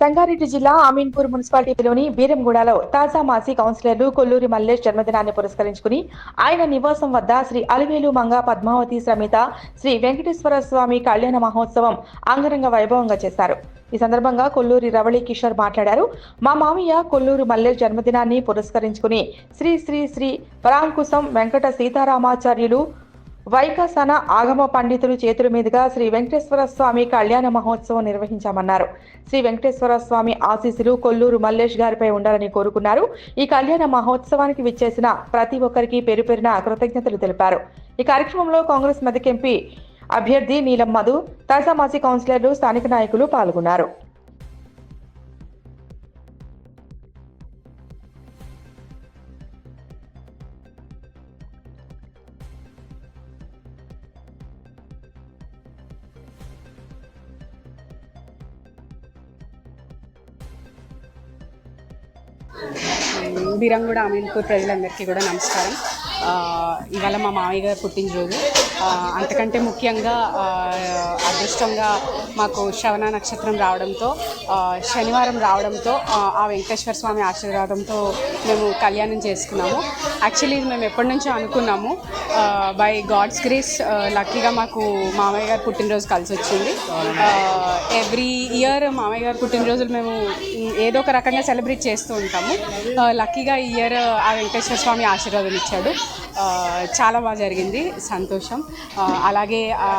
సంగారెడ్డి జిల్లా అమీన్పూర్ మున్సిపాలిటీలోని బీరంగూడలో తాజా మాజీ కౌన్సిలర్లు కొల్లూరి మల్లేష్ జన్మదినాన్ని పురస్కరించుకుని ఆయన నివాసం వద్ద శ్రీ అలివేలు మంగ పద్మావతి సమేత శ్రీ వెంకటేశ్వర స్వామి కళ్యాణ మహోత్సవం అంగరంగ వైభవంగా చేశారు. ఈ సందర్భంగా కొల్లూరి రవళి కిషోర్ మాట్లాడారు. మా మామయ్య కొల్లూరు మల్లేష్ జన్మదినాన్ని పురస్కరించుకుని శ్రీ శ్రీ శ్రీ పరాంకుశం వెంకట సీతారామాచార్యులు వైకాసన ఆగమ పండితులు చేతుల మీదుగా శ్రీ వెంకటేశ్వర స్వామి కళ్యాణ మహోత్సవం నిర్వహించామన్నారు. శ్రీ వెంకటేశ్వర స్వామి ఆశీస్సులు కొల్లూరు మల్లేష్ గారిపై ఉండాలని కోరుకున్నారు. ఈ కళ్యాణ మహోత్సవానికి విచ్చేసిన ప్రతి ఒక్కరికి పేరు పేరున కృతజ్ఞతలు తెలిపారు. ఈ కార్యక్రమంలో కాంగ్రెస్ మధ్యకెంపీ అభ్యర్థి నీలం మధు తాజా మాజీ కౌన్సిలర్లు స్థానిక నాయకులు పాల్గొన్నారు. బీరంగూడ అమీన్పూర్ ప్రజలందరికీ కూడా నమస్కారం. ఇవాళ మా మామయ్య గారు పుట్టినరోజు. అంతకంటే ముఖ్యంగా అదృష్టంగా మాకు శ్రవణ నక్షత్రం రావడంతో శనివారం రావడంతో ఆ, వెంకటేశ్వర స్వామి ఆశీర్వాదంతో మేము కళ్యాణం చేసుకున్నాము. యాక్చువల్లీ ఇది మేము ఎప్పటి నుంచో అనుకున్నాము. బై గాడ్స్ గ్రేస్ లక్కీగా మాకు మామయ్య గారు పుట్టినరోజు కలిసి వచ్చింది. ఎవ్రీ ఇయర్ మామయ్య గారు పుట్టినరోజులు మేము ఏదో ఒక రకంగా సెలబ్రేట్ చేస్తూ ఉంటాము. లక్కీగా ఈ ఇయర్ ఆ వెంకటేశ్వర స్వామి ఆశీర్వాదం ఇచ్చాడు. చాలా బాగా జరిగింది. సంతోషం. అలాగే ఆ,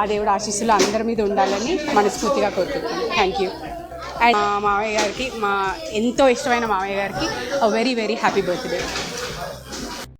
ఆ దేవుడు ఆశీస్సులు అందరి మీద ఉండాలని మనస్ఫూర్తిగా కోరుకుంటున్నాను. థ్యాంక్ యూ అండ్ మా మామయ్య గారికి మా ఎంతో ఇష్టమైన మామయ్య గారికి వెరీ వెరీ హ్యాపీ బర్త్డే